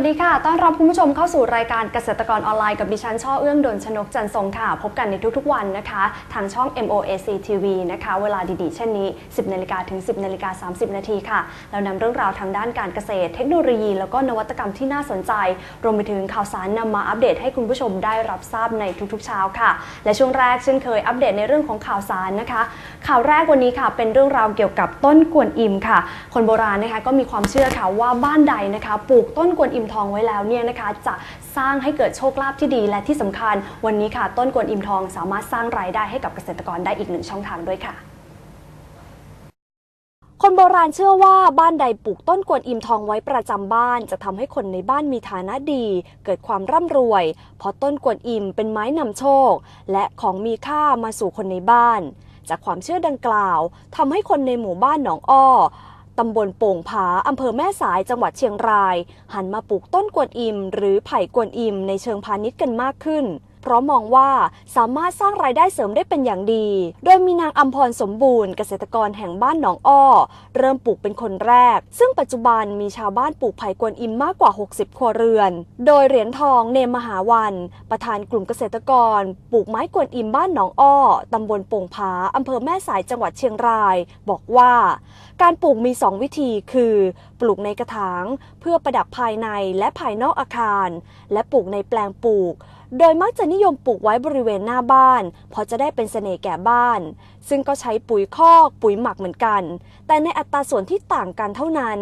สวัสดีค่ะ ต้อนรับคุณผู้ชมเข้าสู่รายการเกษตรกรออนไลน์กับดิฉันช่อเอื้องดนชนกจันทร์ทรงค่ะ พบกันในทุกๆวันนะคะ ทางช่อง MOAC TV นะคะ เวลาดีๆ เช่นนี้ 10นาฬิกาถึง 10นาฬิกา30 นาทีค่ะ เรานำเรื่องราวทางด้านการเกษตร เทคโนโลยี แล้วก็นวัตกรรมที่น่าสนใจ รวมไปถึงข่าวสารนำมาอัปเดตให้คุณผู้ชมได้รับทราบในทุกๆเช้าค่ะ และช่วงแรกเช่นเคยอัปเดตในเรื่องของข่าวสารนะคะ ข่าวแรกวันนี้ค่ะ เป็นเรื่องราวเกี่ยวกับต้นกวนอิมค่ะ คนโบราณนะคะก็มีความเชื่อค่ะว่าบ้านใดนะคะ ปลูกต้นกวนอิมทองไว้แล้วเนี่ยนะคะ จะสร้างให้เกิดโชคลาภที่ดีและที่สำคัญ วันนี้ค่ะ ต้นกวนอิมทองสามารถสร้างรายได้ให้กับเกษตรกรได้อีกหนึ่งช่องทางด้วยค่ะคนโบราณเชื่อว่าบ้านใดปลูกต้นกวนอิมทองไว้ประจำบ้าน จะทำให้คนในบ้านมีฐานะดี เกิดความร่ำรวย เพราะต้นกวนอิมเป็นไม้นำโชค และของมีค่ามาสู่คนในบ้าน จากความเชื่อดังกล่าวทำให้คนในหมู่บ้านหนองอ้อ ตำบลโป่งผาอำเภอแม่สายจังหวัดเชียงราย หันมาปลูกต้นกวนอิม หรือไผ่กวนอิมในเชิงพาณิชย์กันมากขึ้น เพราะมองว่าสามารถสร้างรายได้เสริมได้เป็นอย่างดี โดยมีนางอัมพรสมบูรณ์เกษตรกรแห่งบ้านหนองอ้อ เริ่มปลูกเป็นคนแรก ซึ่งปัจจุบันมีชาวบ้านปลูกไผ่กวนอิมมากกว่า 60 ครัวเรือน โดยเหรียญทองเนมมหาวัน ประธานกลุ่มเกษตรกร ปลูกไม้กวนอิมบ้านหนองอ้อตำบลโป่งผาอำเภอแม่สายจังหวัดเชียงราย บอกว่า การปลูกมี 2 วิธีคือ ปลูกในกระถาง เพื่อประดับภายในและภายนอกอาคาร และปลูกในแปลงปลูก โดยมักจะนิยมปลูกไว้บริเวณหน้าบ้าน เพราะจะได้เป็นเสน่ห์แก่บ้าน ซึ่งก็ใช้ปุ๋ยคอก ปุ๋ยหมักเหมือนกัน แต่ในอัตราส่วนที่ต่างกันเท่านั้น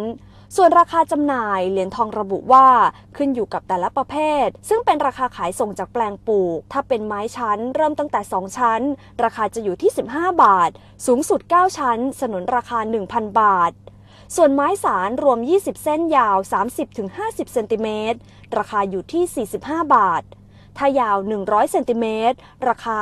ส่วนราคาจำหน่ายเหรียญทองระบุว่าขึ้นอยู่กับแต่ละประเภท ซึ่งเป็นราคาขายส่งจากแปลงปลูก ถ้าเป็นไม้ชั้น เริ่มตั้งแต่ 2 ชั้น ราคาจะอยู่ที่ 15 บาท สูงสุด 9 ชั้น สนุนราคา 1,000 บาท ส่วนไม้สารรวม 20 เส้นยาว 30-50 เซนติเมตร ราคาอยู่ที่ 45 บาท ถ้ายาว 100 เซนติเมตร ราคา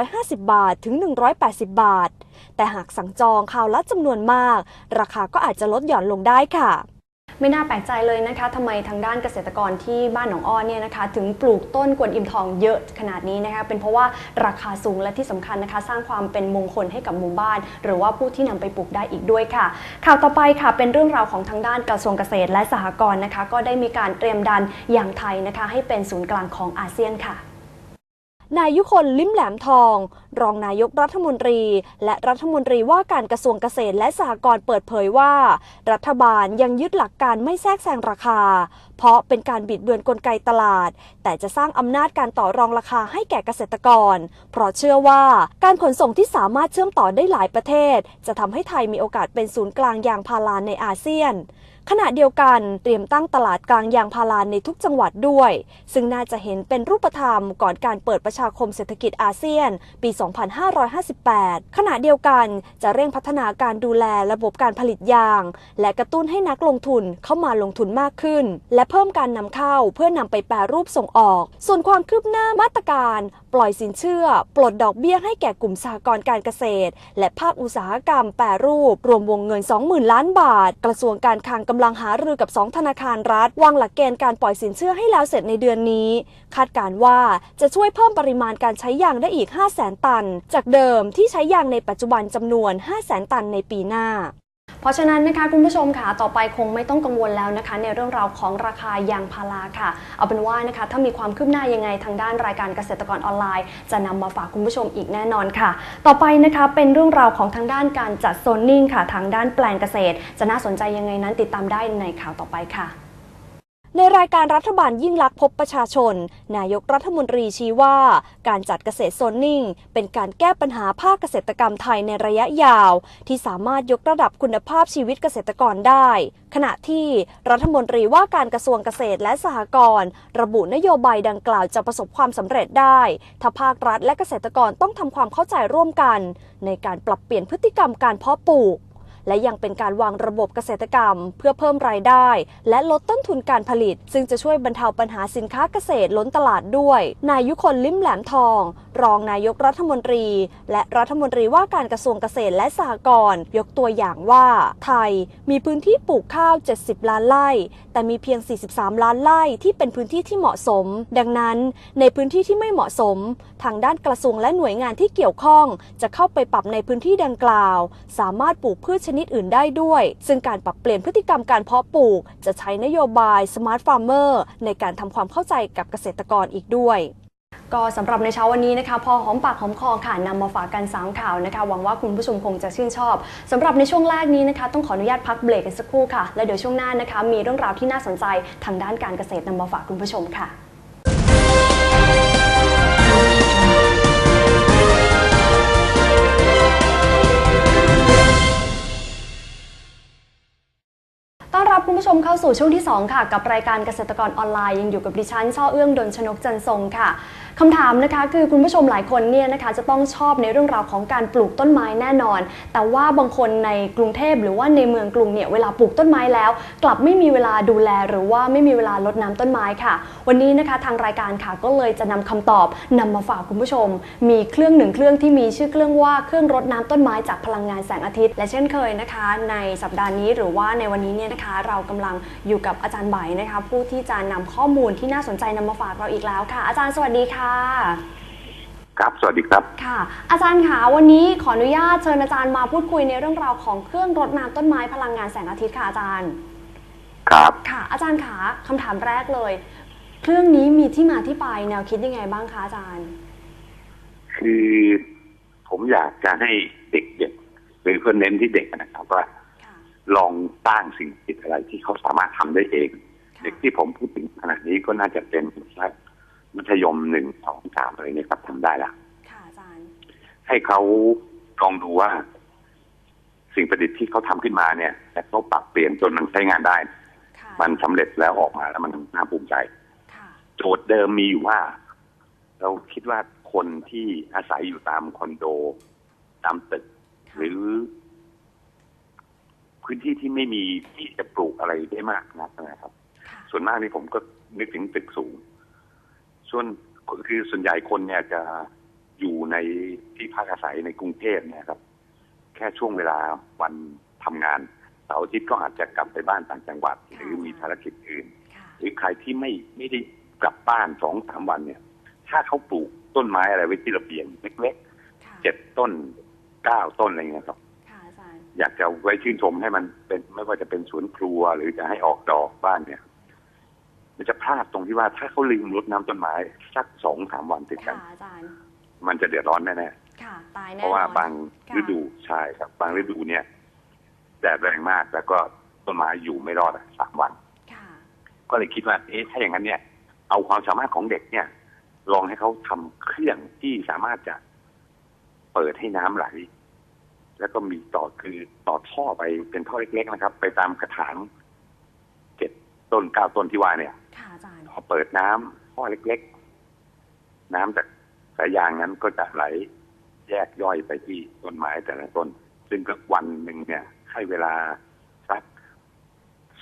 150 บาท ถึง 180 บาท แต่หากสั่งจองคราวละจำนวนมาก ราคาก็อาจจะลดหย่อนลงได้ค่ะ ไม่น่าแปลกใจเลยนะคะทำไมทางด้านเกษตรกรที่บ้านหนองอ้อเนี่ยนะคะ ถึงปลูกต้นกวนอิมทองเยอะขนาดนี้นะคะ เป็นเพราะว่าราคาสูงและที่สำคัญนะคะ สร้างความเป็นมงคลให้กับหมู่บ้าน หรือว่าผู้ที่นำไปปลูกได้อีกด้วยค่ะ ข่าวต่อไปค่ะ เป็นเรื่องราวของทางด้านกระทรวงเกษตรและสหกรณ์นะคะ ก็ได้มีการเตรียมดันอย่างไทยนะคะ ให้เป็นศูนย์กลางของอาเซียนค่ะ นายยุคนลิ้มแหลมทอง รองนายกรัฐมนตรี และรัฐมนตรีว่าการกระทรวงเกษตรและสหกรณ์เปิดเผยว่า รัฐบาลยังยึดหลักการไม่แทรกแซงราคา เพราะเป็นการบิดเบือนกลไกตลาด แต่จะสร้างอำนาจการต่อรองราคาให้แก่เกษตรกร เพราะเชื่อว่าการขนส่งที่สามารถเชื่อมต่อได้หลายประเทศ จะทำให้ไทยมีโอกาสเป็นศูนย์กลางยางพาราในอาเซียน ขณะเดียวกันเตรียมตั้งตลาดกลางยางพาราในทุกจังหวัดด้วย ซึ่งน่าจะเห็นเป็นรูปธรรมก่อนการเปิดประชาคมเศรษฐกิจอาเซียน ปี 2558 ขณะเดียวกันจะเร่งพัฒนาการดูแลระบบการผลิตยาง และกระตุ้นให้นักลงทุนเข้ามาลงทุนมากขึ้น และเพิ่มการนำเข้าเพื่อนำไปแปรรูปส่งออก ส่วนความคืบหน้ามาตรการ ปล่อยสินเชื่อ ปลดดอกเบี้ยให้แก่กลุ่มสหกรณ์การเกษตร และภาคอุตสาหกรรมแปรรูป รวมวงเงิน 20,000 ล้านบาท กระทรวงการคลังกำลังหารือกับ 2 ธนาคารรัฐ วางหลักเกณฑ์การปล่อยสินเชื่อให้แล้วเสร็จในเดือนนี้ คาดการว่าจะช่วยเพิ่มปริมาณการใช้ยางได้อีก 500,000 ตัน จากเดิมที่ใช้ยางในปัจจุบันจำนวน 500,000 ตันในปีหน้า เพราะฉะนั้นนะคะคุณผู้ชมค่ะต่อไปคงไม่ต้องกังวลแล้วนะคะ ในเรื่องราวของราคายางพาราค่ะ เอาเป็นว่านะคะถ้ามีความคืบหน้ายังไงทางด้านรายการเกษตรกรออนไลน์ จะนำมาฝากคุณผู้ชมอีกแน่นอนค่ะ ต่อไปนะคะเป็นเรื่องราวของทางด้านการจัดโซนนิ่งค่ะ ทางด้านแปลงเกษตร จะน่าสนใจยังไงนั้นติดตามได้ในข่าวต่อไปค่ะ ในรายการรัฐบาลยิ่งลักษณ์พบประชาชน นายกรัฐมนตรีชี้ว่า การจัดเกษตรโซนนิ่ง เป็นการแก้ปัญหาภาคเกษตรกรรมไทยในระยะยาว ที่สามารถยกระดับคุณภาพชีวิตเกษตรกรได้ ขณะที่รัฐมนตรีว่าการกระทรวงเกษตรและสหกรณ์ระบุนโยบายดังกล่าวจะประสบความสำเร็จได้ ถ้าภาครัฐและเกษตรกรต้องทำความเข้าใจร่วมกัน ในการปรับเปลี่ยนพฤติกรรมการเพาะปลูก และยังเป็นการวางระบบเกษตรกรรม เพื่อเพิ่มรายได้ และลดต้นทุนการผลิต ซึ่งจะช่วยบรรเทาปัญหาสินค้าเกษตรล้นตลาดด้วย นายยุคนลิ้มแหลมทองรองนายกรัฐมนตรี และรัฐมนตรีว่าการกระทรวงเกษตรและสหกรณ์ยกตัวอย่างว่า ไทยมีพื้นที่ปลูกข้าว 70 ล้านไร่ แต่มีเพียง 43 ล้านไร่ที่เป็นพื้นที่ที่เหมาะสม ดังนั้น ในพื้นที่ที่ไม่เหมาะสม ทางด้านกระทรวงและหน่วยงานที่เกี่ยวข้อง จะเข้าไปปรับในพื้นที่ดังกล่าว สามารถปลูกพืชชนิดอื่นได้ด้วย ซึ่งการปรับเปลี่ยนพฤติกรรมการเพาะปลูก จะใช้นโยบาย Smart Farmer ในการทำความเข้าใจกับเกษตรกรอีกด้วย ก็สำหรับในเช้าวันนี้นะคะ พอหอมปากหอมคอค่ะนำมาฝากกันสามข่าวนะคะ หวังว่าคุณผู้ชมคงจะชื่นชอบสำหรับในช่วงแรกนี้นะคะ ต้องขออนุญาตพักเบรกกันสักครู่ค่ะ และเดี๋ยวช่วงหน้านะคะ มีเรื่องราวที่น่าสนใจทางด้านการเกษตรนำมาฝากคุณผู้ชมค่ะต้อนรับคุณผู้ชมเข้าสู่ช่วงที่ 2 ค่ะ กับรายการเกษตรกรออนไลน์ยังอยู่กับดิฉันช่อเอื้องดนชนกจันทรงค่ะ คำถามนะคะคือคุณผู้ชมหลายคนเนี่ยนะคะจะต้องชอบในเรื่องราวของการปลูกต้นไม้แน่นอน แต่ว่าบางคนในกรุงเทพหรือว่าในเมืองกรุงเนี่ยเวลาปลูกต้นไม้แล้ว กลับไม่มีเวลาดูแลหรือว่าไม่มีเวลารดน้ำต้นไม้ค่ะ วันนี้นะคะทางรายการค่ะก็เลยจะนำคำตอบนำมาฝากคุณผู้ชม มีเครื่องหนึ่งเครื่องที่มีชื่อเครื่องว่าเครื่องรดน้ำต้นไม้จากพลังงานแสงอาทิตย์ และเช่นเคยนะคะ ในสัปดาห์นี้หรือว่าในวันนี้เนี่ยนะคะเรากำลังอยู่กับอาจารย์ใบนะคะผู้ที่จะนำข้อมูลที่น่าสนใจนำมาฝากเราอีกแล้วค่ะ อาจารย์สวัสดีค่ะครับสวัสดีครับค่ะ อาจารย์คะวันนี้ขออนุญาตเชิญอาจารย์มาพูดคุยในเรื่องราวของเครื่องรดน้ำต้นไม้พลังงานแสงอาทิตย์ค่ะอาจารย์ครับค่ะ อาจารย์คะคำถามแรกเลย เครื่องนี้มีที่มาที่ไปแนวคิดยังไงบ้างคะอาจารย์ คือผมอยากจะให้เด็กๆหรือเพื่อนเน้นที่เด็กนะครับว่าค่ะลองสร้างสิ่งผิดอะไรที่เขาสามารถทำได้เองค่ะเด็กที่ผมพูดถึงขณะนี้ก็น่าจะเป็นสัก มัธยมหนึ่งสองสามอะไรเนี่ยครับทำได้ละค่ะอาจารย์ ให้เขาลองดูว่า สิ่งประดิษฐ์ที่เขาทำขึ้นมาเนี่ยแต่เขาปรับเปลี่ยนจนมันใช้งานได้ค่ะมันสำเร็จแล้วออกมาแล้วมันน่าภูมิใจค่ะโจทย์เดิมมีอยู่ว่า เราคิดว่าคนที่อาศัยอยู่ตามคอนโด ตามตึกค่ะหรือ พื้นที่ที่ไม่มีที่จะปลูกอะไรได้มากนักนะครับค่ะส่วนมากนี่ผมก็นึกถึงตึกสูง ส่วนคือส่วนใหญ่คนเนี่ยจะอยู่ในที่พักอาศัยในกรุงเทพเนี่ยครับ แค่ช่วงเวลาวันทำงานเสาร์อาทิตย์ก็อาจจะกลับไปบ้านต่างจังหวัด หรือมีภารกิจอื่นค่ะหรือใครที่ไม่ไม่ได้กลับบ้านสองสามวันเนี่ย ถ้าเขาปลูกต้นไม้อะไรไว้ที่ระเบียงเล็กค่ะๆเจ็ดต้นเก้าต้นอะไรเงี้ยครับค่ะอาจารย์อยากจะไว้ชื่นชมให้มันเป็นไม่ว่าจะเป็นสวนครัวหรือจะให้ออกดอกบ้านเนี่ย มันจะพลาดตรงที่ว่าถ้าเขาลืมรดน้ำต้นไม้สักสองสามวันติดกันค่ะอาจารย์มันจะเดือดร้อนแน่ค่ะตายๆแน่เพราะว่านอนบางค่ะฤดูใช่ครับ บางฤดูเนี่ยแดดแรงมากแล้วก็ต้นไม้อยู่ไม่รอดอะสามวันค่ะก็เลยคิดว่าเอ๊ะถ้าอย่างนั้นเนี่ย เอาความสามารถของเด็กเนี่ย ลองให้เขาทำเครื่องที่สามารถจะเปิดให้น้ำไหล แล้วก็มีต่อคือต่อท่อไปเป็นท่อเล็กๆนะครับ ไปตามกระถางเจ็ดต้นเก้าต้นที่ว่าเนี่ยค่ะอาจารย์ พอเปิดน้ำท่อเล็ก ๆ น้ำจากสายยางนั้นก็จะไหลแยกย่อยไปที่ต้นไม้แต่ละต้น ซึ่งก็วันหนึ่งเนี่ย ให้เวลาสัก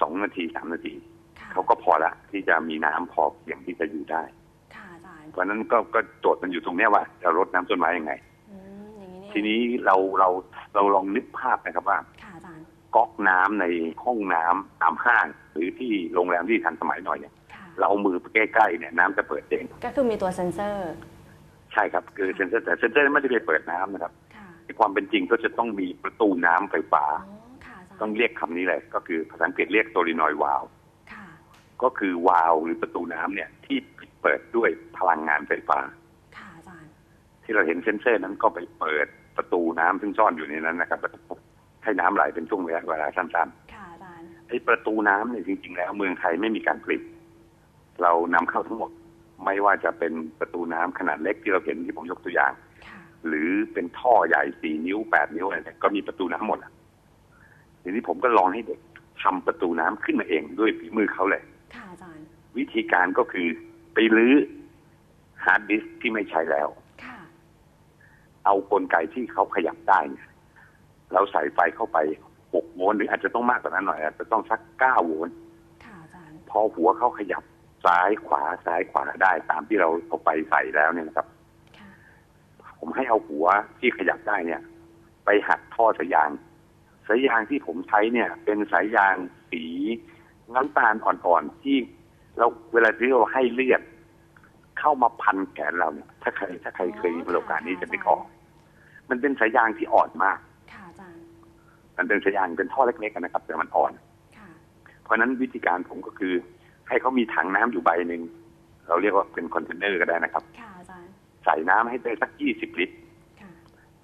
สองนาทีสามนาทีค่ะเขาก็พอละที่จะมีน้ำพอเพียงที่จะอยู่ได้ค่ะอาจารย์เพราะฉะนั้นก็ก็โจทย์มันอยู่ตรงเนี้ยว่าจะรดน้ำต้นไม้ยังไงอืมอย่างนี้นี่เองทีนี้เราเราเราลองนึกภาพนะครับว่าค่ะอาจารย์ก๊อกน้ำในห้องน้ำตามห้าง หรือที่โรงแรมที่ทันสมัยหน่อยเนี่ยค่ะ เราเอามือไปใกล้ๆเนี่ยน้ำจะเปิดเอง ก็คือมีตัวเซ็นเซอร์ใช่ครับคือเซนเซอร์แต่เซนเซอร์ไม่ได้ไปเปิดน้ำนะครับค่ะในความเป็นจริงก็จะต้องมีประตูน้ำไฟฟ้า อ๋อค่ะอาจารย์ต้องเรียกคำนี้เลยก็คือภาษาอังกฤษเรียกโซลินอยวาลค่ะก็คือวาล์วหรือประตูน้ำเนี่ยที่เปิดด้วยพลังงานไฟฟ้า ค่ะอาจารย์ที่เราเห็นเซนเซอร์นั้นก็ไปเปิดประตูน้ำซึ่งซ่อนอยู่ในนั้นนะครับแล้วก็ให้น้ำไหลเป็นช่วงเวลาเวลาสั้นค่ะอาจารย์ๆไอ้ประตูน้ำเนี่ยจริงๆแล้วเมืองไทยไม่มีการผลิต เรานำเข้าทั้งหมดไม่ว่าจะเป็นประตูน้ำขนาดเล็กที่เราเห็นที่ผมยกตัวอย่างค่ะหรือเป็นท่อใหญ่สี่นิ้วแปดนิ้วอะไรเนี่ยก็มีประตูน้ำหมดอะทีนี้ผมก็ลองให้เด็กทำประตูน้ำขึ้นมาเองด้วยฝีมือเขาเลยค่ะอาจารย์วิธีการก็คือไปรื้อฮาร์ดดิสก์ที่ไม่ใช้แล้วค่ะเอากลไกที่เขาขยับได้เนี่ยเราใส่ไฟเข้าไปหกโวลต์หรืออาจจะต้องมากกว่านั้นหน่อยอาจจะต้องสักเก้าโวลต์ค่ะอาจารย์พอหัวเขาขยับ ซ้ายขวาซ้ายขวาได้ตามที่เราเอาไปใส่แล้วเนี่ยนะครับค่ะผมให้เอาหัวที่ขยับได้เนี่ย ไปหักท่อสายยางสายยางที่ผมใช้เนี่ย เป็นสายยางสีน้ำตาลอ่อนๆที่เราเวลาที่เราให้เลือดเข้ามาพันแขนเราเนี่ย ถ้าใครถ้าใครเคยมีประสบการณ์นี้จะไม่ออก มันเป็นสายยางที่อ่อนมากค่ะอาจารย์มันเป็นสายยางเป็นท่อเล็กๆนะครับ แต่มันอ่อนค่ะเพราะฉะนั้นวิธีการผมก็คือ ให้เขามีถังน้ำอยู่ใบหนึ่งเราเรียกว่าเป็นคอนเทนเนอร์ก็ได้นะครับค่ะอาจารย์ใส่น้ำให้ได้สักยี่สิบลิตรค่ะ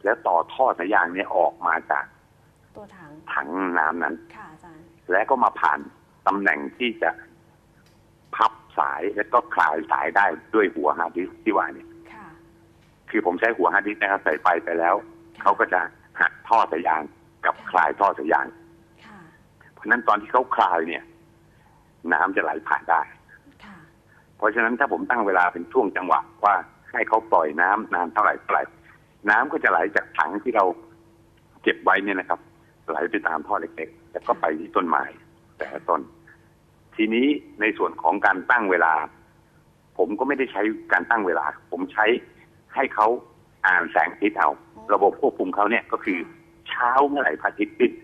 แล้วต่อท่อสายยางเนี้ออกมาจากตัวถังถังน้ำนั้นค่ะอาจารย์แล้วก็มาผ่านตำแหน่งที่จะพับสายแล้วก็คลายสายได้ด้วยหัวฮาร์ดดิสก์ที่ว่าเนี่ยค่ะคือผมใช้หัวฮาร์ดดิสก์นะครับใส่ไปไปแล้วเขาก็จะหักท่อสายยางกับคลายท่อสายยางค่ะเพราะฉะนั้นตอนที่เขาคลายเนี่ย น้ำจะไหลผ่านได้ค่ะเพราะฉะนั้นถ้าผมตั้งเวลาเป็นช่วงจังหวะว่าให้เขาปล่อยน้ำนานเท่าไหร่เท่าไหร่ น้ำก็จะไหลจากถังที่เราเก็บไว้เนี่ยนะครับ ไหลไปตามท่อเล็กๆแล้วก็ไปที่ต้นไม้แต่ละต้น ทีนี้ในส่วนของการตั้งเวลา ผมก็ไม่ได้ใช้การตั้งเวลา ผมใช้ให้เขาอ่านแสงอาทิตย์เอา ระบบควบคุมเขาเนี่ยก็คือเช้าเมื่อไหร่พระอาทิตย์ขึ้นค่ะอา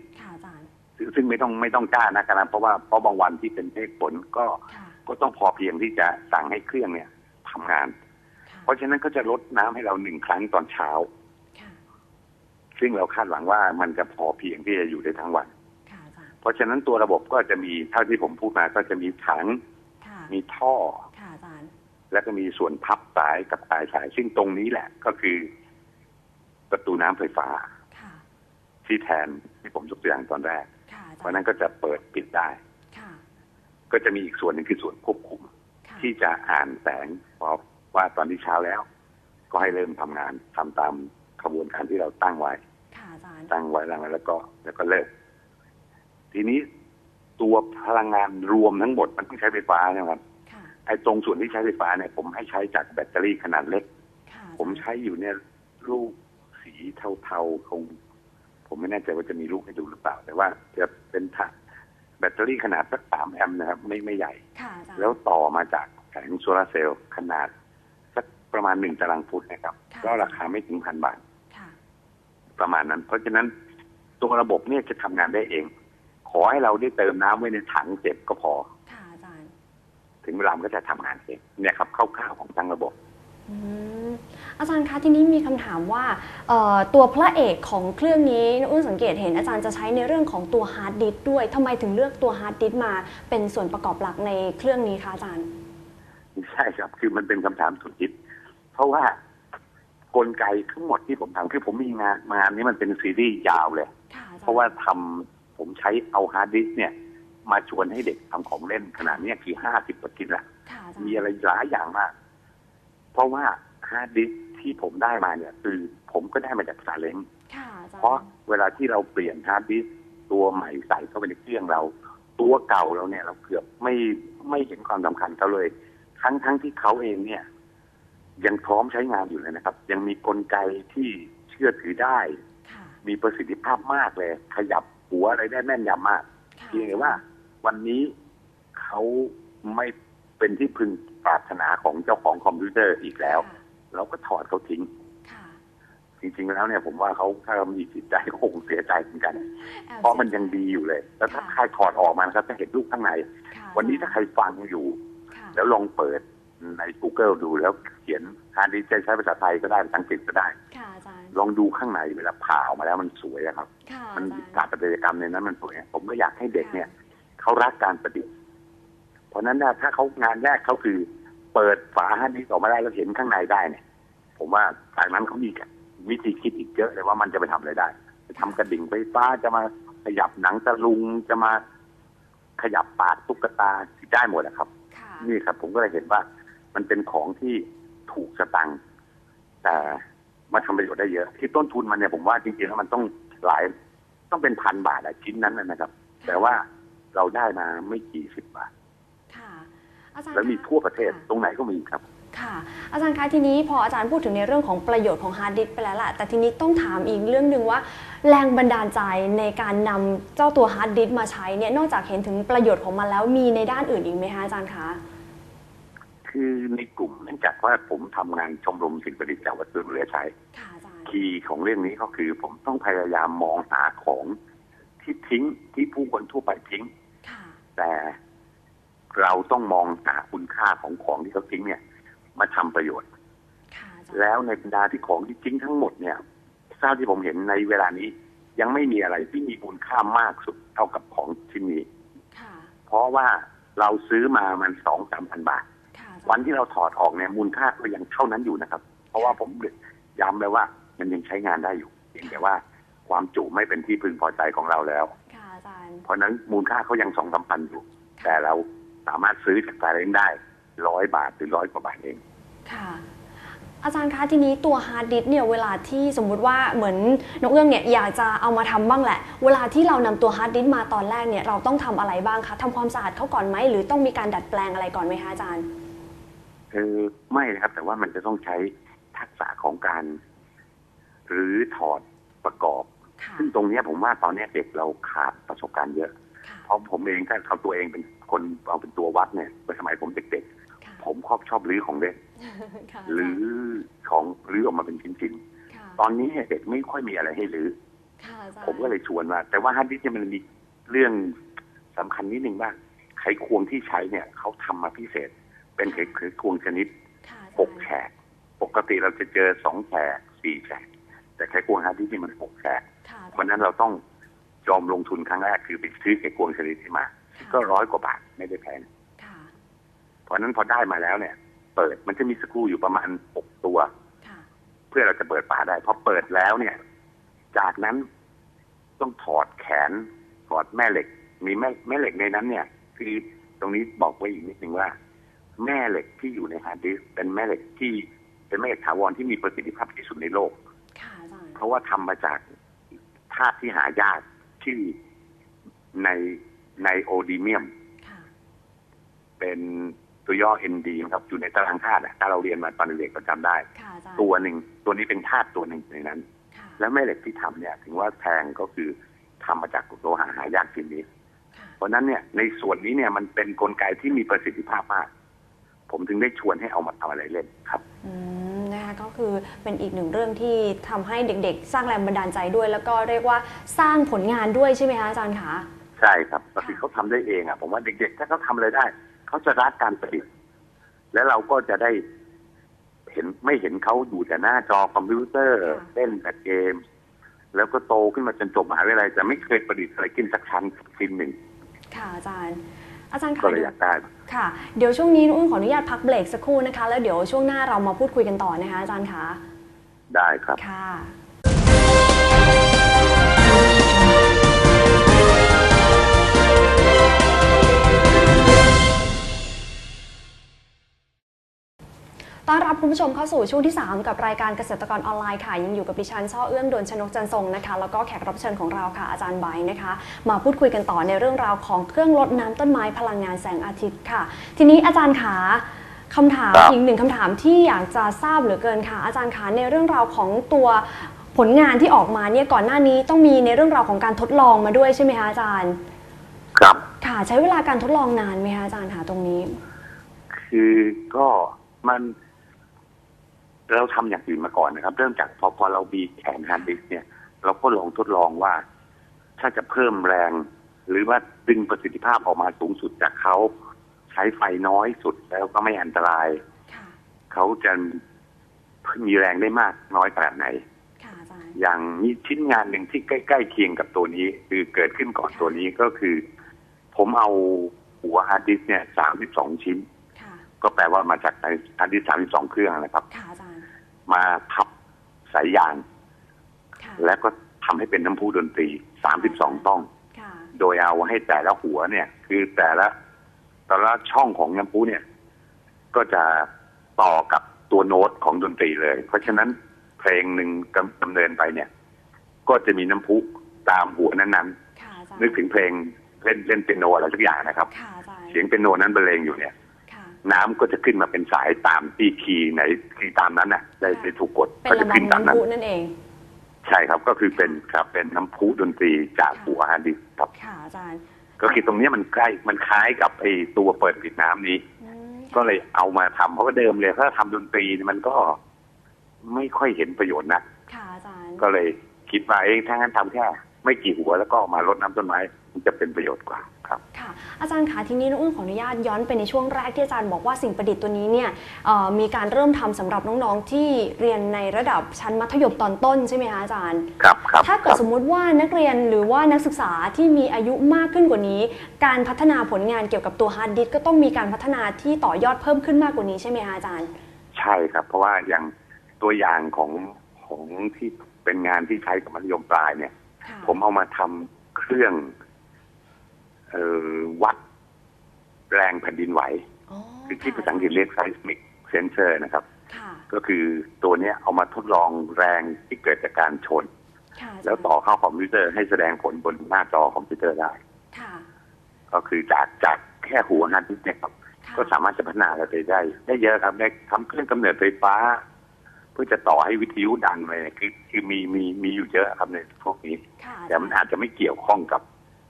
จารย์ ซึ่งซึ่งไม่ต้องไม่ต้องจ้านะครับเพราะว่าเพราะบางวันที่เป็นเมฆฝนก็ค่ะก็ต้องพอเพียงที่จะสั่งให้เครื่องเนี่ยทำงานค่ะเพราะฉะนั้นก็จะลดน้ำให้เราหนึ่งครั้งตอนเช้าค่ะซึ่งเราคาดหวังว่ามันจะพอเพียงที่จะอยู่ได้ทั้งวันค่ะอาจารย์เพราะฉะนั้นตัวระบบก็จะมีเท่าที่ผมพูดมาก็จะมีถังค่ะมีท่อค่ะอาจารย์แล้วก็มีส่วนพับสายกับปลายสาย ซึ่งตรงนี้แหละก็คือ ประตูน้ำไฟฟ้าค่ะที่แทนที่ผมยกตัวอย่างตอนแรกค่ะอา เพจารราะฉะย์นั้นก็จะเปิดปิดได้ค่ะก็จะมีอีกส่วนหนึ่งคือส่วนควบคุมค่ะที่จะอ่านแสงพอว่าตอนที่เช้าแล้ว ก็ให้เริ่มทำงานทำตามขบวนการที่เราตั้งไว้ค่ะอาจารย์ตั้งไว้แล้วแล้วก็แล้วก็เลิก ทีนี้ตัวพลังงานรวมทั้งหมดมันต้องใช้ไฟฟ้านะครับค่ะไอ้ตรงส่วนที่ใช้ไฟฟ้าเนี่ยผมให้ใช้จากแบตเตอรี่ขนาดเล็กค่ะผมใช้อยู่เนี่ยลูกสีเทาๆคง ผมไม่แน่ใจว่าจะมีลูกให้ดูหรือเปล่า แต่ว่าจะเป็นถังแบตเตอรี่ขนาดสักสามแอมป์นะครับ ไม่ไม่ใหญ่ค่ะอาจารย์แล้วต่อมาจากแผงโซลาร์เซลล์ขนาดสักประมาณหนึ่งตารางฟุตนะครับะก็ราคาไม่ถึงพันบาทค่ะประมาณนั้น เพราะฉะนั้นตัวระบบเนี่ยจะทำงานได้เอง ขอให้เราได้เติมน้ำไว้ในถังเจ็บก็พอค่ะอาจารย์ถึงเวลามันก็จะทำงานเองเนี่ยครับคร่าวๆของทั้งระบบ อืมอาจารย์คะทีนี้มีคำถามว่าเอ่อตัวพระเอกของเครื่องนี้อุ้นสังเกตเห็นอาจารย์จะใช้ในเรื่องของตัวฮาร์ดดิสก์ด้วยทำไมถึงเลือกตัวฮาร์ดดิสก์มาเป็นส่วนประกอบหลักในเครื่องนี้คะอาจารย์ใช่ครับคือมันเป็นคำถามสุดฮิตเพราะว่ากลไกทั้งหมดที่ผมทำคือผมมีงานงานนี้มันเป็นซีรีส์ยาวเลยค่ะอาจารย์เพราะว่าทำผมใช้เอาฮาร์ดดิสก์เนี่ย มาชวนให้เด็กทำของเล่นขนาดเนี้ยคือห้าสิบกว่าชิ้นละค่ะอาจารมีย์อะไรหลายอย่างมาก เพราะว่าฮาร์ดดิสก์ที่ผมได้มาเนี่ย คือผมก็ได้มาจากซาเล้งค่ะอาจารย์เพราะเวลาที่เราเปลี่ยนฮาร์ดดิสก์ตัวใหม่ใส่เข้าไปในเครื่องเรา ตัวเก่าเราเนี่ยเราเกือบไม่ไม่เห็นความสำคัญเขาเลย ทั้งทั้งที่เขาเองเนี่ย ยังพร้อมใช้งานอยู่เลยนะครับ ยังมีกลไกที่เชื่อถือได้ค่ะมีประสิทธิภาพมากเลย ขยับหัวอะไรได้แม่นยำมากค่ะเพียงแต่ว่าวันนี้เขาไม่ เป็นที่พึงปรารถนาของเจ้าของคอมพิวเตอร์อีกแล้วค่ะเราก็ถอดเขาทิ้งค่ะจริงๆแล้วเนี่ยผมว่าเขาถ้าเขามีจิตใจก็คงเสียใจเหมือนกันแอบเพราะมันยังดีอยู่เลย แล้วถ้าใครถอดออกมานะครับจะเห็นรูปข้างในค่ะวันนี้ถ้าใครฟังอยู่ค่ะแล้วลองเปิดใน Google ดูแล้วเขียนฮาร์ดดิสก์ใช้ภาษาไทยก็ได้ภาษาอังกฤษก็ได้ค่ะอาจารย์ลองดูข้างในเวลาผ่าออกมาแล้วมันสวยอะครับค่ะมันอาสจารถาย์ปัตยกรรมในนั้นมันสวย ผมก็อยากให้เด็กเนี่ยเขารักการประดิษฐ์ เพราะฉะนั้นน่ะถ้าเขางานแรกเขาคือ เปิดฝาฮันนี้ออกมาได้แล้วเห็นข้างในได้เนี่ย ผมว่าจากนั้นเขามีวิธีคิดอีกเยอะเลยว่ามันจะไปทำอะไรได้จะทำกระดิ่งไฟฟ้าจะมาขยับหนังตะลุงจะมาขยับปากตุ๊กตาได้หมดนะครับค่ะนี่ครับ ผมก็เลยเห็นว่า มันเป็นของที่ถูกสตังค์แต่มาทำประโยชน์ได้เยอะ ที่ต้นทุนมันเนี่ยผมว่าจริงๆแล้วมันต้องหลายต้องเป็นพันบาทอะชิ้นนั้นนะนะครับ แต่ว่าเราได้มาไม่กี่สิบบาทค่ะอาจารย์ แล้วมีคทั่วประเทศค่ตรงไหนก็มีครับค่ะ อาจารย์คะทีนี้พออาจารย์พูดถึงในเรื่องของประโยชน์ของฮาร์ดดิสก์ไปแล้วล่ะ แต่ทีนี้ต้องถามอีกเรื่องหนึ่งว่า แรงบันดาลใจในการนำเจ้าตัวฮาร์ดดิสก์มาใช้เนี่ยนอกจากเห็นถึงประโยชน์ของมันแล้วมีในด้านอื่นอีกไหมคะอาจารย์คะคือในกลุ่มเนื่องจากว่าผมทำงานชมรมสิ่งประดิษฐ์จากวัสดุเหลือใช้ค่ะอาจารย์คีย์ของเรื่องนี้ก็คือ ผมต้องพยายามมองหาของที่ทิ้งที่ผู้คนทั่วไปทิ้งค่ะแต่ เราต้องมองหาคุณค่าของของที่เขาทิ้งเนี่ย มาทำประโยชน์ค่ะอาจารย์แล้วในบรรดาที่ของที่ทิ้งทั้งหมดเนี่ยทราบที่ผมเห็นในเวลานี้ ยังไม่มีอะไรที่มีคุณค่ามากสุดเท่ากับของชิ้นนี้ค่ะเพราะว่าเราซื้อมามันสองสามพันบาทค่ะอาจารย์วันที่เราถอดออกเนี่ยมูลค่าก็ยังเท่านั้นอยู่นะครับ เพราะว่าผมย้ำเลยว่ามันยังใช้งานได้อยู่เพียงแต่ว่าความจุไม่เป็นที่พึงพอใจของเราแล้วค่ะอาจารย์เพราะฉะนั้นมูลค่าเขายังสองสามพันอยู่ แต่เรา สามารถซื้อจากซาเล้งได้ร้อยบาทหรือร้อยกว่าบาทเองค่ะ อาจารย์คะทีนี้ตัวฮาร์ดดิสก์เนี่ยเวลาที่สมมุติว่าเหมือนนกเอื้องเนี่ยอยากจะเอามาทำบ้างแหละ เวลาที่เรานำตัวฮาร์ดดิสก์มาตอนแรกเนี่ยเราต้องทำอะไรบ้างคะทำความสะอาดเขาก่อนไหมหรือต้องมีการดัดแปลงอะไรก่อนไหมคะอาจารย์คือไม่นะครับ แต่ว่ามันจะต้องใช้ทักษะของการหรือถอดประกอบค่ะซึ่งตรงเนี้ยผมว่าตอนเนี้ยเด็กเราขาดประสบการณ์เยอะค่ะเพราะผมเองถ้าเอาตัวเองเป็น คนเอาเป็นตัววัดเนี่ยเมื่อสมัยผมเด็กค่ะๆผมชอบชอบรื้อของเล่นค่ะหรือของรื้อออกมาเป็นชิ้นค่ะๆตอนนี้เนี่ยเด็กไม่ค่อยมีอะไรให้รื้อค่ะอาจารย์ผมก็เลยชวนว่าแต่ว่าฮาร์ดดิสก์เนี่ยมันมีเรื่องสำคัญนิดนึงว่าไขควงที่ใช้เนี่ยเขาทำมาพิเศษ เป็นไขไขควงชนิดค่ะอาจารย์หกแฉกปกติเราจะเจอสองแฉกสี่แฉกแต่ไขควงฮาร์ดดิสก์นี่มันหกแฉกค่ะเพราะฉะนั้นเราต้องยอมลงทุนครั้งแรกคือไปซื้อไขควงชนิดนี้มา ก็ร้อยกว่าบาทไม่ได้แพงค่ะเพราะฉะนั้นพอได้มาแล้วเนี่ย เปิดมันจะมีสกรูอยู่ประมาณหกตัวค่ะเพื่อเราจะเปิดฝาได้พอเปิดแล้วเนี่ย จากนั้นต้องถอดแขนถอดแม่เหล็ก มีแม่แม่เหล็กในนั้นเนี่ย คือตรงนี้บอกไว้อีกนิดนึงว่า แม่เหล็กที่อยู่ในฮาร์ดดิสก์เป็นแม่เหล็กที่เป็นแม่เหล็กถาวรที่มีประสิทธิภาพที่สุดในโลกค่ะอาจารย์เพราะว่าทำมาจากธาตุที่หายากชื่อใน ในโอดีเมียมค่ะเป็นตัวย่อ ND นะครับ อยู่ในตารางธาตุอะถ้าเราเรียนมาตอนเด็กๆก็จำได้ค่ะอาจารย์ตัวหนึ่ง ตัวนี้เป็นธาตุตัวหนึ่งในนั้นค่ะแล้วแม่เหล็กที่ทำเนี่ย ถึงว่าแพงก็คือทำมาจากโลหะหายากชิ้นนี้ค่ะเพราะฉะนั้นเนี่ยในส่วนนี้เนี่ยมันเป็นนกลไกที่มีประสิทธิภาพมาก ผมถึงได้ชวนให้เอามาทำอะไรเล่นครับอืมนะคะก็คือเป็นอีกหนึ่งเรื่องที่ทำให้เด็กๆ สร้างแรงบันดาลใจด้วย แล้วก็เรียกว่าสร้างผลงานด้วยใช่ไหมคะอาจารย์คะ ใช่ครับก็คือเขาทำได้เองอะผมว่าเด็กๆ ถ้าเขาทำอะไรได้ เขาจะรักการประดิษฐ์และเราก็จะได้ เห็นไม่เห็นเขาอยู่แต่หน้าจอคอมพิวเตอร์เล่นแต่เกม แล้วก็โตขึ้นมาจนจบมหาวิทยาลัยจะไม่เคยประดิษฐ์อะไรกินสักชั้นสักชิ้นหนึ่งค่ะอาจารย์อาจารย์ก็คะเลยอยากได้ค่ะ เดี๋ยวช่วงนี้นุ่นขออนุญาตพักเบรกสักครู่นะคะ แล้วเดี๋ยวช่วงหน้าเรามาพูดคุยกันต่อนะคะ อาจารย์คะ ได้ครับค่ะ คุณผู้ชมเข้าสู่ช่วงที่ 3 กับรายการเกษตรกรออนไลน์ค่ะ ยังอยู่กับดิฉันช่อเอื้องดนชนกจันทรงนะคะ แล้วก็แขกรับเชิญของเราค่ะอาจารย์ไบร์ทนะคะ มาพูดคุยกันต่อในเรื่องราวของเครื่องลดน้ำต้นไม้พลังงานแสงอาทิตย์ค่ะ ทีนี้อาจารย์ขาคำถามครับอีกหนึ่งคำถามที่อยากจะทราบเหลือเกินค่ะ อาจารย์ขาในเรื่องราวของตัวผลงานที่ออกมาเนี่ยก่อนหน้านี้ต้องมีในเรื่องราวของการทดลองมาด้วยใช่ไหมคะอาจารย์ ครับค่ะใช้เวลาการทดลองนานไหมคะอาจารย์คะตรงนี้ คือก็มัน เราทำอย่างอื่นมาก่อนนะครับ เริ่มจากพอพอเรามีแขนฮาร์ดดิสก์เนี่ย เราก็ลองทดลองว่า ถ้าจะเพิ่มแรง หรือว่าดึงประสิทธิภาพออกมาสูงสุดจากเขาใช้ไฟน้อยสุดแล้วก็ไม่อันตรายค่ะเขาจะมีแรงได้มากน้อยขนาดไหนค่ะอาจารย์อย่างมีชิ้นงานหนึ่งที่ใกล้ ๆ เคียงกับตัวนี้ คือเกิดขึ้นก่อนตัวนี้ก็คือ ผมเอาหัวฮาร์ดดิสก์เนี่ยสามสิบสองชิ้นค่ะก็แปลว่ามาจากฮาร์ดดิสก์สามสิบสองเครื่องนะครับค่ะอาจารย์ มาพับสายยางค่ะแล้วก็ทำให้เป็นน้ำพุดนตรีสามสิบสองต้องค่ะโดยเอาให้แต่ละหัวเนี่ย คือแต่ละแต่ละช่องของน้ำพุเนี่ย ก็จะต่อกับตัวโน้ตของดนตรีเลย เพราะฉะนั้นเพลงหนึ่งกำดำเนินไปเนี่ย ก็จะมีน้ำพุตามหัวนั้นค่ะอาจารย์ๆนึกถึงเพลงเล่นเล่นเปียโนอะไรสักอย่างนะครับค่ะอาจารย์เสียงเปียโนนั้นบรรเลงอยู่เนี่ยค่ะ น้ำก็จะขึ้นมาเป็นสายตามที่คีย์ไหนคีย์ตามนั้นน่ะได้ค่ะได้ถูกกดเป็นก็จะระขึ้นบำตามนั้น้ำนพุนั่นเอง ใช่ครับก็คือเป็นครับเป็นน้ำพุดนตรีจากค่ะหัวฮาร์ดดิสก์ครับค่ะอาจารย์ก็คือตรงเนี้ยมันใกล้มันคล้ายกับไอ้ตัวเปิดปิดน้ำนี้อืมก็เลยเอามาทำเพราะว่าเดิมเลยถ้าทำดนตรีเนี่ยมันก็ไม่ค่อยเห็นประโยชน์นะค่ะอาจารย์ก็เลยคิดว่าเองถ้างั้นทำแค่ไม่กี่หัวแล้วก็เอามารดน้ำต้นไม้มัน จะเป็นประโยชน์กว่าครับค่ะอาจารย์คะทีนี้น้องอุ้นขออนุญาตย้อนไปในช่วงแรกที่อาจารย์บอกว่าสิ่งประดิษฐ์ตัวนี้เนี่ยเอ่อมีการเริ่มทำสำหรับน้องๆที่เรียนในระดับชั้นมัธยมตอนต้นใช่ไหมคะอาจารย์ครับครับถ้าเกิดสมมุติว่านักเรียนหรือว่านักศึกษาที่มีอายุมากขึ้นกว่านี้ การพัฒนาผลงานเกี่ยวกับตัวฮาร์ดดิสก์ก็ต้องมีการพัฒนาที่ต่อยอดเพิ่มขึ้นมากกว่านี้ใช่ไหมคะอาจารย์ ใช่ครับ เพราะว่าอย่างตัวอย่างของของที่เป็นงานที่ใช้กับมัธยมปลายเนี่ยค่ะผมเอามาทำเครื่อง เอ่อวัดแรงแผ่นดินไหวอ๋อคือที่ภาษาอังกฤษเรียก seismic sensor นะครับค่ะก็คือตัวเนี้ยเอามาทดลองแรงที่เกิดจากการชนค่ะาจารย์แล้วต่อเข้าคอมพิวเตอร์ให้แสดงผลบนหน้าจอคอมพิวเตอร์ได้ค่ะก็คือจากจากแค่หัวฮาร์ดดิสก์เนี่ยครับค่ะก็สามารถจะพัฒนาอะไรไปได้ ได้เยอะครับได้ทำเครื่องกำเนิดไฟฟ้า เพื่อจะต่อให้วิทยุดังเลยคือคือมีมีมีอยู่เยอะครับในพวกนี้ค่ะแต่มันอาจจะไม่เกี่ยวข้องกับ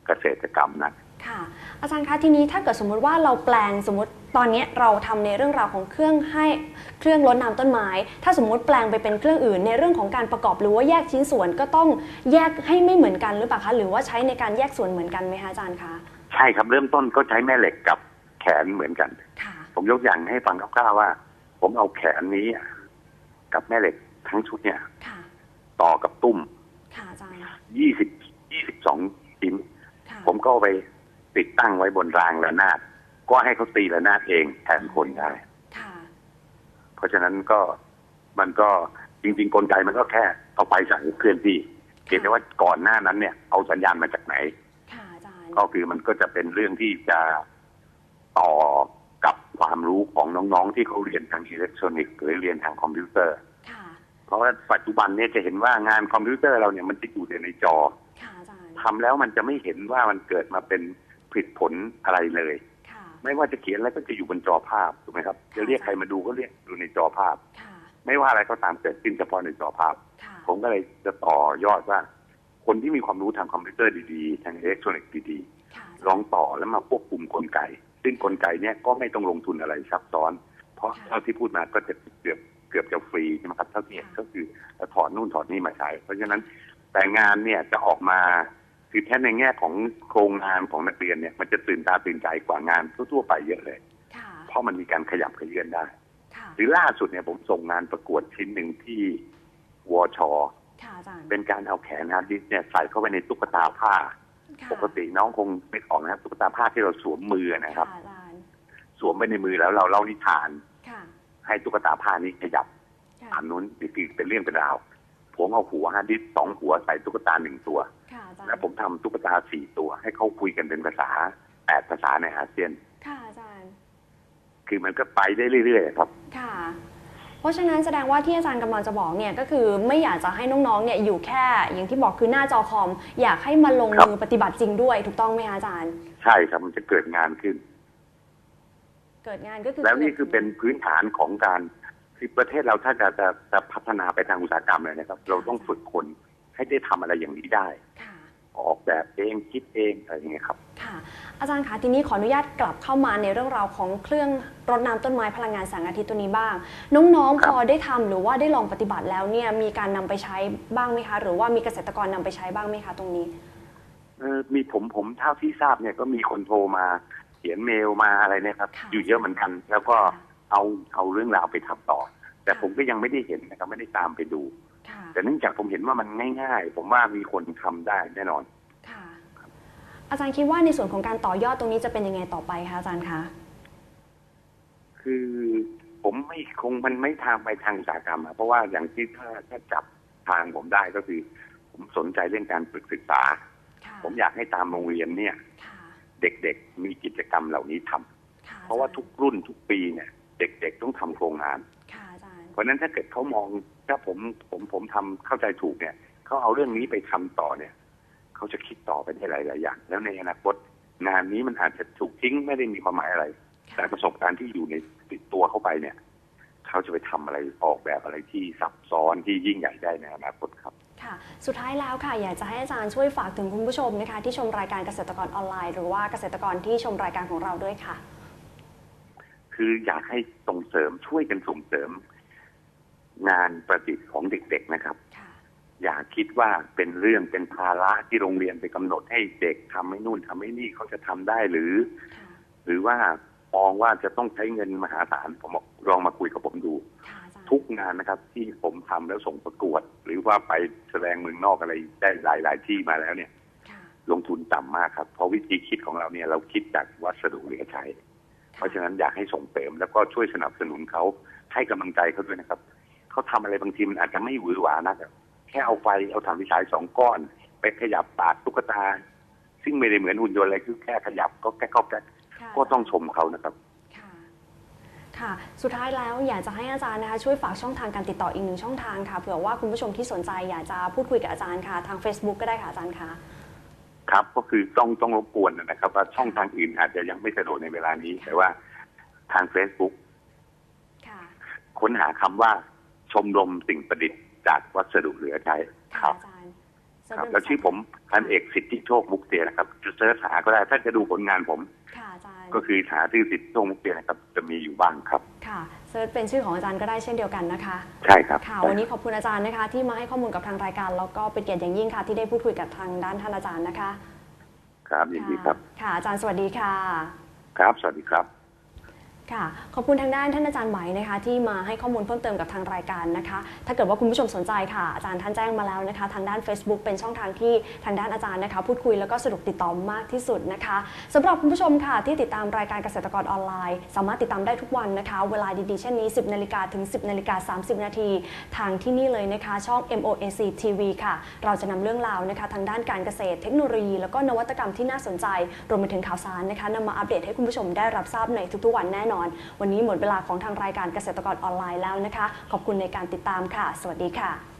เกษตรกรรมนะ ค่ะ อาจารย์คะทีนี้ถ้าเกิดสมมุติว่าเราแปลงสมมติตอนนี้เราทำในเรื่องราวของเครื่องให้เครื่องรดน้ำต้นไม้ ถ้าสมมุติแปลงไปเป็นเครื่องอื่น ในเรื่องของการประกอบหรือว่าแยกชิ้นส่วนก็ต้องแยกให้ไม่เหมือนกันหรือเปล่าคะหรือว่าใช้ในการแยกส่วนเหมือนกันไหมคะอาจารย์คะใช่ครับเริ่มต้นก็ใช้แม่เหล็กกับแขนเหมือนกันค่ะผมยกอย่างให้ฟังคร่าวๆว่า ผมเอาแขนนี้ กับแม่เหล็กทั้งชุดเนี่ยค่ะต่อกับตุ้มค่ะอาจารย์ยี่สิบยี่สิบสองชิ้นค่ะผมก็เอาไป ติดตั้งไว้บนรางระนาดก็ให้เขาตีระนาดเองแทนคนได้ค่ะเพราะฉะนั้นก็มันก็จริง ๆ กลไกมันก็แค่เอาไปสั่งเคลื่อนที่เพียงแต่ว่าก่อนหน้านั้นเนี่ยเอาสัญญาณมาจากไหนค่ะอาจารย์ก็คือมันก็จะเป็นเรื่องที่จะต่อกับความรู้ของน้องๆ ที่เขาเรียนทางอิเล็กทรอนิกส์หรือเรียนทางคอมพิวเตอร์ค่ะเพราะว่าปัจจุบันเนี่ยจะเห็นว่างานคอมพิวเตอร์เราเนี่ยมันจะอยู่แต่ในจอค่ะอาจารย์ทำแล้วมันจะไม่เห็นว่ามันเกิดมาเป็น ผลิตผลอะไรเลยค่ะไม่ว่าจะเขียนอะไรก็จะอยู่บนจอภาพถูกไหมครับ จะเรียกใครมาดูก็เรียกดูในจอภาพค่ะไม่ว่าอะไรก็ตามเกิดขึ้นเฉพาะในจอภาพค่ะผมก็เลยจะต่อยอดว่า คนที่มีความรู้ทางคอมพิวเตอร์ดีๆ ทางอิเล็กทรอนิกส์ดีค่ะๆลองต่อแล้วมาควบคุมกลไก ซึ่งกลไกเนี่ยก็ไม่ต้องลงทุนอะไรซับซ้อน เพราะเท่าที่พูดมาก็จะเกือบเกือบจะฟรีใช่ไหมครับเท่าที่เห็นก็คือถอดนู่นถอดนี่มาใช้ เพราะฉะนั้นแต่งานเนี่ยจะออกมา คือแค่ในแง่ของโครงงานของนักเรียนเนี่ยมันจะตื่นตาตื่นใจกว่างานทั่วๆไปเยอะเลยค่ะเพราะมันมีการขยับขยื่นได้ค่ะหรือล่าสุดเนี่ยผมส่งงานประกวดชิ้นหนึ่งที่วชค่ะอาจารย์เป็นการเอาแขนฮาร์ดดิสก์เนี่ยใส่เข้าไปในตุ๊กตาผ้าค่ะปกติน้องคงไม่ออกนะครับตุ๊กตาผ้าที่เราสวมมือนะครับค่ะอาจารย์สวมไปในมือแล้วเราเล่านิทานค่ะให้ตุ๊กตาผ้านี้ขยับค่ะอันนู้นนี่คือเป็นเรื่องเป็นราว ผมเอาหัวฮาร์ดดิสก์สองหัวใส่ตุ๊กตาหนึ่งตัวค่ะอาจารย์แล้วผมทำตุ๊กตาสี่ตัว ให้เขาคุยกันเป็นภาษาแปดภาษาในอาเซียน ค่ะอาจารย์ คือมันก็ไปได้เรื่อยๆครับ ค่ะ เพราะฉะนั้นแสดงว่าที่อาจารย์กำลังจะบอกเนี่ยก็คือไม่อยากจะให้น้องๆเนี่ยอยู่แค่อย่างที่บอกคือหน้าจอคอม อยากให้มาลงครับมือปฏิบัติจริงด้วย ถูกต้องไหมคะอาจารย์ ใช่ครับมันจะเกิดงานขึ้น เกิดงานก็คือ แล้วนี่คือเป็นพื้นฐานของการ ที่ประเทศเราถ้าจะจะจะพัฒนาไปทางอุตสาหกรรมเลยนะครับ เราต้องฝึกคนให้ได้ทำอะไรอย่างนี้ได้ค่ะออกแบบเองคิดเองอะไรอย่างเงี้ยครับ ค่ะ อาจารย์คะทีนี้ขออนุญาตกลับเข้ามาในเรื่องราวของเครื่องรดน้ำต้นไม้พลังงานแสงอาทิตย์ตัวนี้บ้าง น้องๆครัพบอได้ทำหรือว่าได้ลองปฏิบัติแล้วเนี่ยมีการนำไปใช้บ้างไหมคะ หรือว่ามีเกษตรกรนำไปใช้บ้างไหมคะตรงนี้เออมีผมผมเท่าที่ทราบเนี่ยก็มีคนโทรมาเขียนเมลมาอะไรเนี่ยครับค่ะอยู่เยอะเหมือนกัน แล้วก็ เอาเอาเรื่องราวไปทำต่อ แต่ผมก็ยังไม่ได้เห็นนะครับไม่ได้ตามไปดูค่ะแต่เนื่องจากผมเห็นว่ามันง่าย ๆ ผมว่ามีคนทำได้แน่นอนค่ะอาจารย์คิดว่าในส่วนของการต่อยอดตรงนี้จะเป็นยังไงต่อไปคะอาจารย์คะคือผมไม่คงมันไม่ทางไปทางอุตสาหกรรมอะเพราะว่าอย่างที่ถ้าถ้าจับทางผมได้ก็คือ ผมสนใจเรื่องการฝึกศึกษาค่ะผมอยากให้ตามโรงเรียนเนี่ยค่ะเด็กๆมีกิจกรรมเหล่านี้ทำค่ะเพราะว่าทุกรุ่นทุกปีเนี่ย เด็กๆต้องทำโครงงานค่ะอาจารย์เพราะฉะนั้นถ้าเกิดเขามองถ้าผมผมผมทำเข้าใจถูกเนี่ยเขาเอาเรื่องนี้ไปทำต่อเนี่ยเขาจะคิดต่อไปได้หลายๆอย่าง แล้วในอนาคตงานนี้มันอาจจะถูกทิ้งไม่ได้มีความหมายอะไร แต่ประสบการณ์ที่อยู่ในติดตัวเข้าไปเนี่ยเขาจะไปทำอะไรออกแบบอะไรที่ซับซ้อนที่ยิ่งใหญ่ได้ในอนาคตครับค่ะสุดท้ายแล้วค่ะ อยากจะให้อาจารย์ช่วยฝากถึงคุณผู้ชมนะคะ ที่ชมรายการเกษตรกรออนไลน์ หรือว่าเกษตรกรที่ชมรายการของเราด้วยค่ะ คคืออยากให้ส่งเสริมช่วยกันส่งเสริม งานประดิษฐ์ของเด็กๆนะครับค่ะอย่าคิดว่าเป็นเรื่องเป็นภาระที่โรงเรียนไปกำหนดให้เด็กทำให้นู่นทำให้นี่เขาจะทำได้หรือค่ะหรือว่ามองว่าจะต้องใช้เงินมหาศาลผมบอกลองมาคุยกับผมดูค่ะอาจารย์ทุกงานนะครับ ที่ผมทำแล้วส่งประกวด หรือว่าไปแสดงเมืองนอกอะไรได้หลาย ๆ ที่มาแล้วเนี่ยค่ะลงทุนต่ำมากครับ เพราะวิธีคิดของเราเนี่ยเราคิดจากวัสดุเหลือใช้ เพราะฉะนั้นอยากให้ส่งเสริมแล้วก็ช่วยสนับสนุนเขาให้กำลังใจเขาด้วยนะครับเขาทำอะไรบางทีมันอาจจะไม่หวือหวานักอะแค่เอาไฟเอาถังวิชายสองก้อน ไปขยับปากตุ๊กตา ซึ่งไม่ได้เหมือนหุ่นยนต์อะไรคือแค่ขยับก็แก๊กก็แก๊กค่ะก็ต้องชมเขานะครับค่ะค่ะสุดท้ายแล้วอยากจะให้อาจารย์นะคะช่วยฝากช่องทางการติดต่ออีกหนึ่งช่องทางค่ะเผื่อว่าคุณผู้ชมที่สนใจอยากจะพูดคุยกับอาจารย์ค่ะ ทาง Facebook ก็ได้ค่ะอาจารย์คะ ครับก็คือต้องต้องรบกวนนะครับ ว่าช่องทางอื่นอาจจะยังไม่สะดวกในเวลานี้ แต่ว่าทาง Facebook ค่ะค้นหาคำว่าชมรมสิ่งประดิษฐ์จากวัสดุเหลือใช้คค่ะรับอาจารย์ครับ แล้วชื่อผมพันเอกสิทธิโชคมุกเตียนะครับจะเสิร์ชหาก็ได้ ถ้าจะดูผลงานผมค่ะอาจารย์ ก็คือหาชื่อสิทธิโชคมุกเตียนะครับ จะมีอยู่บ้างครับ ค่ะเซิร์ชเป็นชื่อของอาจารย์ก็ได้เช่นเดียวกันนะคะ ใช่ครับค่ะวันนี้ขอบคุณอาจารย์นะคะ ที่มาให้ข้อมูลกับทางรายการ แล้วก็เป็นเกียรติอย่างยิ่งค่ะ ที่ได้พูดคุยกับทางด้านท่านอาจารย์นะคะ ครับยินดีครับ ค่ะอาจารย์สวัสดีค่ะ ครับ สวัสดีครับ ค่ะ ขอบคุณทางด้านท่านอาจารย์ไหมนะคะที่มาให้ข้อมูลเพิ่มเติมกับทางรายการนะคะ ถ้าเกิดว่าคุณผู้ชมสนใจค่ะ อาจารย์ท่านแจ้งมาแล้วนะคะ ทางด้าน Facebook เป็นช่องทางที่ทางด้านอาจารย์นะคะ พูดคุยแล้วก็สะดวกติดต่อมากที่สุดนะคะสำหรับคุณผู้ชมค่ะที่ติดตามรายการเกษตรกรออนไลน์ สามารถติดตามได้ทุกวันนะคะ เวลาดีๆเช่นนี้ 10นาฬิกาถึง 10นาฬิกา30 นาทีทางที่นี่เลยนะคะ ช่อง MOAC TV ค่ะ เราจะนำเรื่องราวนะคะ ทางด้านการเกษตร เทคโนโลยี แล้วก็นวัตกรรมที่น่าสนใจรวมไปถึงข่าวสารนะคะนำมาอัปเดตให้คุณผู้ชมได้รับทราบในทุกๆวันแน่นอนอน วันนี้หมดเวลาของทางรายการเกษตรกรออนไลน์แล้วนะคะ ขอบคุณในการติดตามค่ะ สวัสดีค่ะ